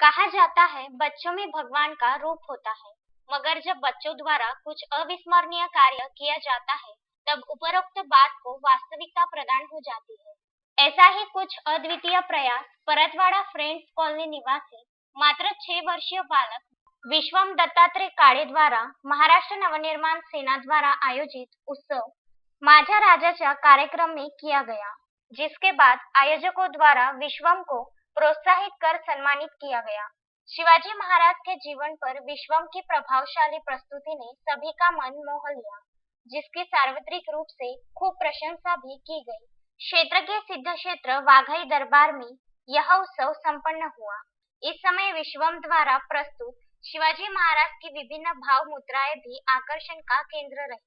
कहा जाता है, बच्चों में भगवान का रूप होता है। मगर जब बच्चों द्वारा कुछ अविस्मरणीय कार्य किया जाता है, तब उपरोक्त बात को वास्तविकता प्रदान हो जाती है। ऐसा ही कुछ अद्वितीय प्रयास परतवाड़ा फ्रेंड्स कॉलोनी निवासी, मात्र छह वर्षीय बालक, विश्वम दत्तात्रेय काळे द्वारा महाराष्ट्र नवनिर्माण सेना द्वारा आयोजित उत्सव माझा राजाच्या कार्यक्रम में किया गया, जिसके बाद आयोजकों द्वारा विश्वम को प्रोत्साहित कर सम्मानित किया गया। शिवाजी महाराज के जीवन पर विश्वम की प्रभावशाली प्रस्तुति ने सभी का मन मोह लिया, जिसकी सार्वत्रिक रूप से खूब प्रशंसा भी की गई। क्षेत्र के सिद्ध क्षेत्र वाघई दरबार में यह उत्सव संपन्न हुआ। इस समय विश्वम द्वारा प्रस्तुत शिवाजी महाराज की विभिन्न भाव मुद्राएँ भी आकर्षण का केंद्र रही।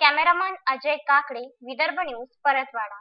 Cameraman Ajay Kakade Vidarbha news Paratwada.